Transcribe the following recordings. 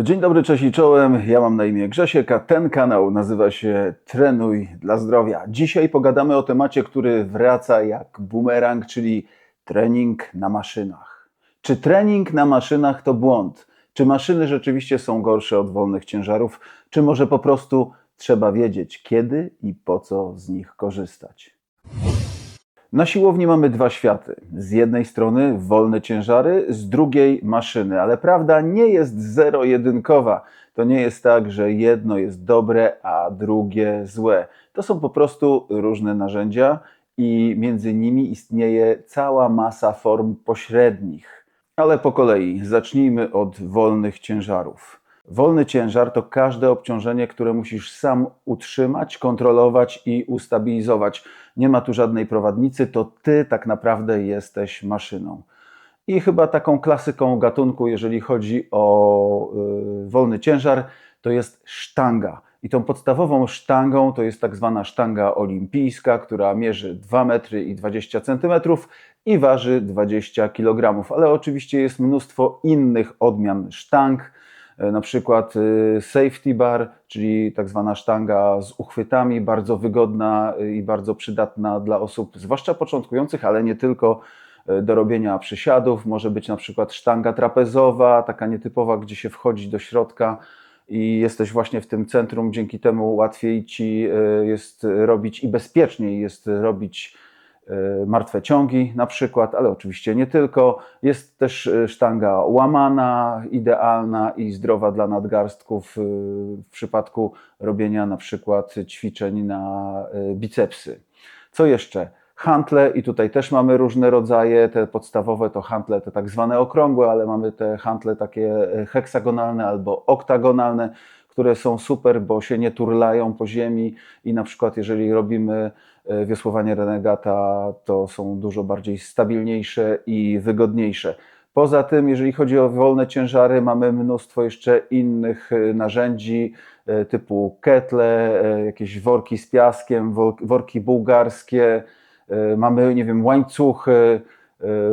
Dzień dobry, cześć i czołem. Ja mam na imię Grzesiek, a ten kanał nazywa się Trenuj dla Zdrowia. Dzisiaj pogadamy o temacie, który wraca jak bumerang, czyli trening na maszynach. Czy trening na maszynach to błąd? Czy maszyny rzeczywiście są gorsze od wolnych ciężarów? Czy może po prostu trzeba wiedzieć, kiedy i po co z nich korzystać? Na siłowni mamy dwa światy. Z jednej strony wolne ciężary, z drugiej maszyny, ale prawda nie jest zero-jedynkowa. To nie jest tak, że jedno jest dobre, a drugie złe. To są po prostu różne narzędzia i między nimi istnieje cała masa form pośrednich. Ale po kolei zacznijmy od wolnych ciężarów. Wolny ciężar to każde obciążenie, które musisz sam utrzymać, kontrolować i ustabilizować. Nie ma tu żadnej prowadnicy, to ty tak naprawdę jesteś maszyną. I chyba taką klasyką gatunku, jeżeli chodzi o y, wolny ciężar, to jest sztanga. I tą podstawową sztangą to jest tak zwana sztanga olimpijska, która mierzy 2 metry i 20 centymetrów i waży 20 kg. Ale oczywiście jest mnóstwo innych odmian sztang na przykład y, safety bar, czyli tak zwana sztanga z uchwytami, bardzo wygodna i bardzo przydatna dla osób, zwłaszcza początkujących, ale nie tylko do robienia przysiadów. Może być na przykład sztanga trapezowa, taka nietypowa, gdzie się wchodzi do środka i jesteś właśnie w tym centrum, dzięki temu łatwiej ci jest robić i bezpieczniej jest robić E, martwe ciągi na przykład, ale oczywiście nie tylko. Jest też e, sztanga łamana, idealna i zdrowa dla nadgarstków e, w przypadku robienia na przykład ćwiczeń na bicepsy. Co jeszcze? Hantle i tutaj też mamy różne rodzaje. Te podstawowe to hantle, te tak zwane okrągłe, ale mamy te hantle takie heksagonalne albo oktagonalne, które są super, bo się nie turlają po ziemi i na przykład jeżeli robimy E, wiosłowanie renegata to są dużo bardziej stabilniejsze i wygodniejsze. Poza tym, jeżeli chodzi o wolne ciężary, mamy mnóstwo jeszcze innych e, narzędzi e, typu ketle, jakieś worki z piaskiem, worki bułgarskie, mamy, nie wiem, łańcuchy,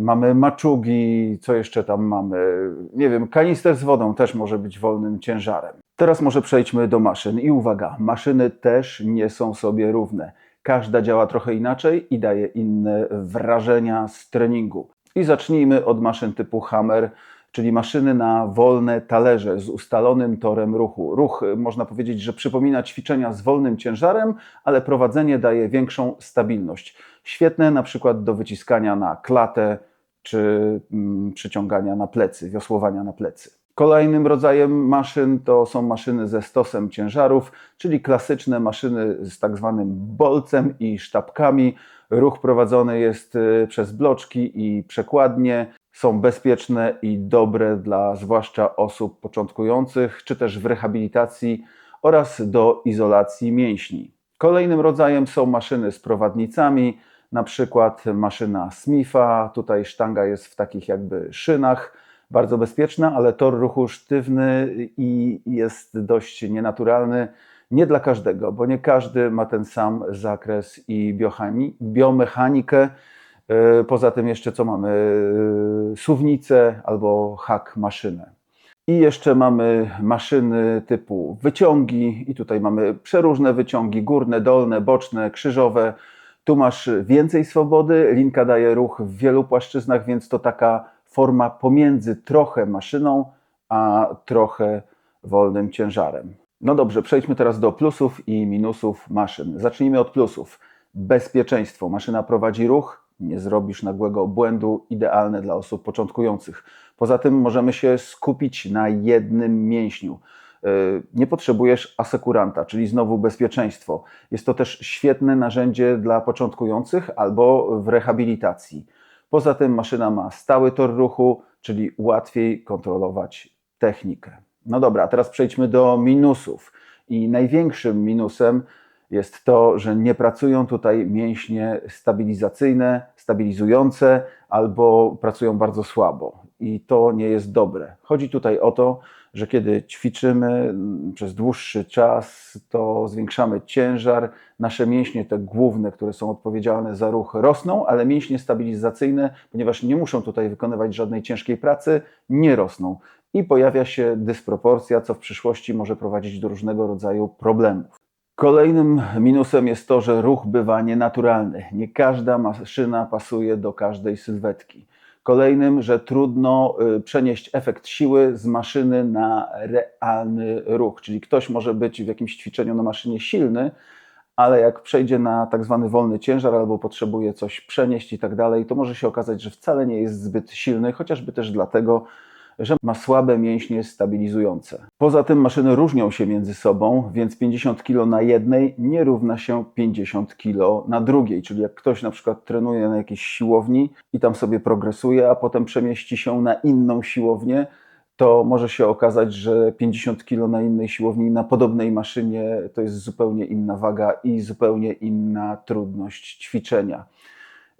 mamy maczugi, co jeszcze tam mamy? Nie wiem, kanister z wodą też może być wolnym ciężarem. Teraz może przejdźmy do maszyn i uwaga, maszyny też nie są sobie równe. Każda działa trochę inaczej i daje inne wrażenia z treningu. I zacznijmy od maszyn typu Hammer, czyli maszyny na wolne talerze z ustalonym torem ruchu. Ruch można powiedzieć, że przypomina ćwiczenia z wolnym ciężarem, ale prowadzenie daje większą stabilność. Świetne na przykład do wyciskania na klatę czy mm, przyciągania na plecy, wiosłowania na plecy. Kolejnym rodzajem maszyn to są maszyny ze stosem ciężarów, czyli klasyczne maszyny z tak zwanym bolcem i sztabkami. Ruch prowadzony jest y, przez bloczki i przekładnie. Są bezpieczne i dobre dla zwłaszcza osób początkujących, czy też w rehabilitacji oraz do izolacji mięśni. Kolejnym rodzajem są maszyny z prowadnicami, na przykład maszyna Smitha. Tutaj sztanga jest w takich jakby szynach bardzo bezpieczna, ale tor ruchu sztywny i jest dość nienaturalny. Nie dla każdego, bo nie każdy ma ten sam zakres i biomechanikę. E, poza tym jeszcze co mamy? E, suwnicę albo hak maszynę. I jeszcze mamy maszyny typu wyciągi, i tutaj mamy przeróżne wyciągi górne, dolne, boczne, krzyżowe. Tu masz więcej swobody, linka daje ruch w wielu płaszczyznach, więc to taka forma pomiędzy trochę maszyną, a trochę wolnym ciężarem. No dobrze, przejdźmy teraz do plusów i minusów maszyn. Zacznijmy od plusów. Bezpieczeństwo. Maszyna prowadzi ruch, nie zrobisz nagłego błędu, idealne dla osób początkujących. Poza tym możemy się skupić na jednym mięśniu. Yy, nie potrzebujesz asekuranta, czyli znowu bezpieczeństwo. Jest to też świetne narzędzie dla początkujących albo w rehabilitacji. Poza tym maszyna ma stały tor ruchu, czyli łatwiej kontrolować technikę. No dobra, teraz przejdźmy do minusów. I największym minusem jest to, że nie pracują tutaj mięśnie stabilizacyjne, stabilizujące albo pracują bardzo słabo. I to nie jest dobre. Chodzi tutaj o to, że kiedy ćwiczymy przez dłuższy czas, to zwiększamy ciężar. Nasze mięśnie, te główne, które są odpowiedzialne za ruch, rosną, ale mięśnie stabilizacyjne, ponieważ nie muszą tutaj wykonywać żadnej ciężkiej pracy, nie rosną. i pojawia się dysproporcja, co w przyszłości może prowadzić do różnego rodzaju problemów. Kolejnym minusem jest to, że ruch bywa nienaturalny. Nie każda maszyna pasuje do każdej sylwetki. Kolejnym, że trudno y, przenieść efekt siły z maszyny na realny ruch, czyli ktoś może być w jakimś ćwiczeniu na maszynie silny, ale jak przejdzie na tak zwany wolny ciężar albo potrzebuje coś przenieść i tak dalej, to może się okazać, że wcale nie jest zbyt silny, chociażby też dlatego, że ma słabe mięśnie stabilizujące. Poza tym maszyny różnią się między sobą, więc 50 kg na jednej nie równa się 50 kg na drugiej. Czyli jak ktoś na przykład trenuje na jakiejś siłowni i tam sobie progresuje, a potem przemieści się na inną siłownię, to może się okazać, że 50 kg na innej siłowni, na podobnej maszynie to jest zupełnie inna waga i zupełnie inna trudność ćwiczenia.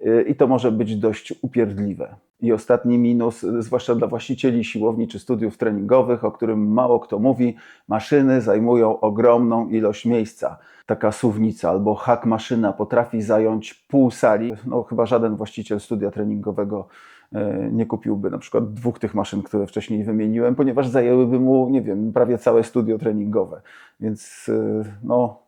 Y, I to może być dość upierdliwe. I ostatni minus, zwłaszcza dla właścicieli siłowni czy studiów treningowych, o którym mało kto mówi, maszyny zajmują ogromną ilość miejsca. Taka suwnica albo hak maszyna potrafi zająć pół sali. No, chyba żaden właściciel studia treningowego e, nie kupiłby na przykład dwóch tych maszyn, które wcześniej wymieniłem, ponieważ zajęłyby mu, nie wiem, prawie całe studio treningowe. Więc e, no,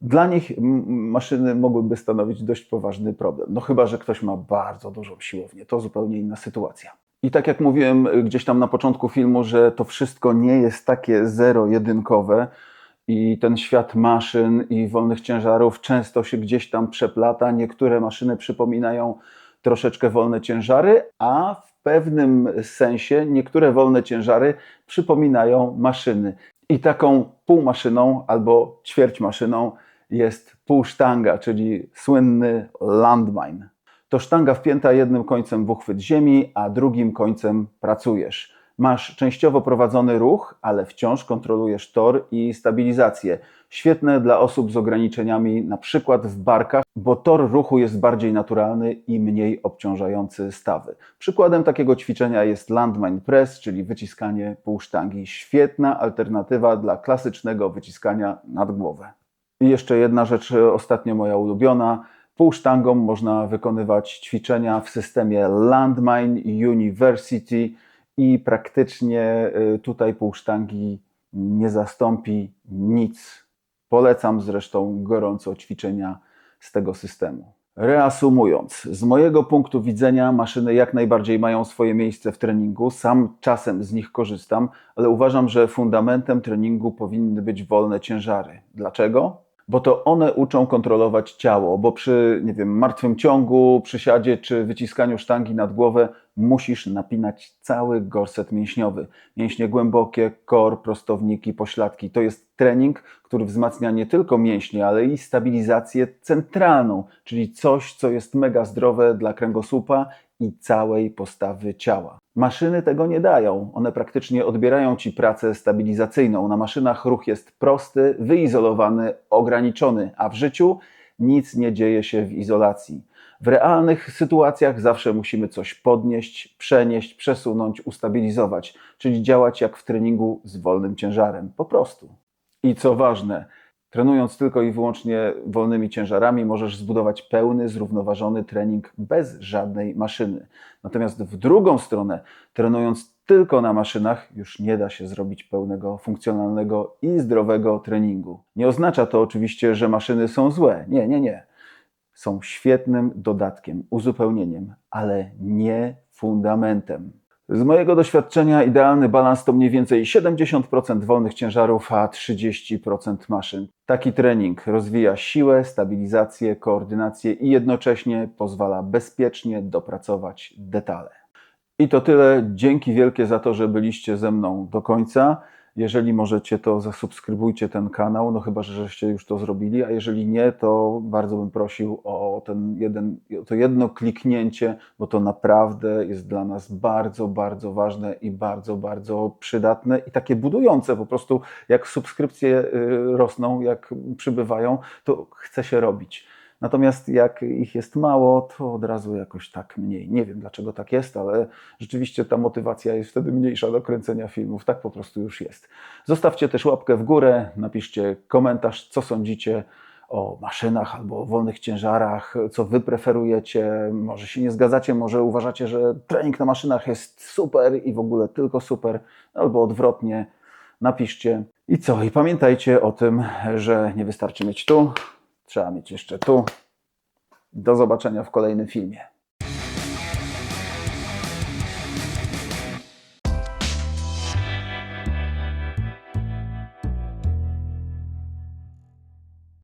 dla nich maszyny mogłyby stanowić dość poważny problem. No chyba, że ktoś ma bardzo dużą siłownię, to zupełnie inna sytuacja. I tak jak mówiłem y, gdzieś tam na początku filmu, że to wszystko nie jest takie zero-jedynkowe i ten świat maszyn i wolnych ciężarów często się gdzieś tam przeplata. Niektóre maszyny przypominają troszeczkę wolne ciężary, a w pewnym sensie niektóre wolne ciężary przypominają maszyny. I taką półmaszyną albo ćwierćmaszyną jest półsztanga, czyli słynny landmine. To sztanga wpięta jednym końcem w uchwyt ziemi, a drugim końcem pracujesz. Masz częściowo prowadzony ruch, ale wciąż kontrolujesz tor i stabilizację. Świetne dla osób z ograniczeniami, na przykład w barkach, bo tor ruchu jest bardziej naturalny i mniej obciążający stawy. Przykładem takiego ćwiczenia jest landmine press, czyli wyciskanie półsztangi. Świetna alternatywa dla klasycznego wyciskania nad głowę. I jeszcze jedna rzecz, e, ostatnio moja ulubiona. Półsztangą można wykonywać ćwiczenia w systemie Landmine University i praktycznie e, tutaj półsztangi nie zastąpi nic. Polecam zresztą gorąco ćwiczenia z tego systemu. Reasumując, z mojego punktu widzenia maszyny jak najbardziej mają swoje miejsce w treningu. Sam czasem z nich korzystam, ale uważam, że fundamentem treningu powinny być wolne ciężary. Dlaczego? Bo to one uczą kontrolować ciało, bo przy, nie wiem, martwym ciągu, przysiadzie czy wyciskaniu sztangi nad głowę musisz napinać cały gorset mięśniowy. Mięśnie głębokie, kor, prostowniki, pośladki. To jest trening, który wzmacnia nie tylko mięśnie, ale i stabilizację centralną, czyli coś, co jest mega zdrowe dla kręgosłupa i całej postawy ciała. Maszyny tego nie dają. One praktycznie odbierają ci pracę stabilizacyjną. Na maszynach ruch jest prosty, wyizolowany, ograniczony, a w życiu nic nie dzieje się w izolacji. W realnych sytuacjach zawsze musimy coś podnieść, przenieść, przesunąć, ustabilizować, czyli działać jak w treningu z wolnym ciężarem. Po prostu. I co ważne, Trenując tylko i wyłącznie wolnymi ciężarami, możesz zbudować pełny, zrównoważony trening bez żadnej maszyny. Natomiast w drugą stronę, trenując tylko na maszynach, już nie da się zrobić pełnego, funkcjonalnego i zdrowego treningu. Nie oznacza to oczywiście, że maszyny są złe. Nie, nie, nie. Są świetnym dodatkiem, uzupełnieniem, ale nie fundamentem. Z mojego doświadczenia idealny balans to mniej więcej 70% wolnych ciężarów, a 30% maszyn. Taki trening rozwija siłę, stabilizację, koordynację i jednocześnie pozwala bezpiecznie dopracować detale. I to tyle. Dzięki wielkie za to, że byliście ze mną do końca. Jeżeli możecie, to zasubskrybujcie ten kanał, no chyba, że żeście już to zrobili, a jeżeli nie, to bardzo bym prosił o ten jeden, to jedno kliknięcie, bo to naprawdę jest dla nas bardzo, bardzo ważne i bardzo, bardzo przydatne i takie budujące po prostu, jak subskrypcje y, rosną, jak przybywają, to chce się robić. Natomiast jak ich jest mało, to od razu jakoś tak mniej. Nie wiem dlaczego tak jest, ale rzeczywiście ta motywacja jest wtedy mniejsza do kręcenia filmów. Tak po prostu już jest. Zostawcie też łapkę w górę, napiszcie komentarz, co sądzicie o maszynach albo o wolnych ciężarach, co wy preferujecie. Może się nie zgadzacie, może uważacie, że trening na maszynach jest super i w ogóle tylko super, albo odwrotnie. Napiszcie. I co? I pamiętajcie o tym, że nie wystarczy mieć tu, trzeba mieć jeszcze tu. Do zobaczenia w kolejnym filmie.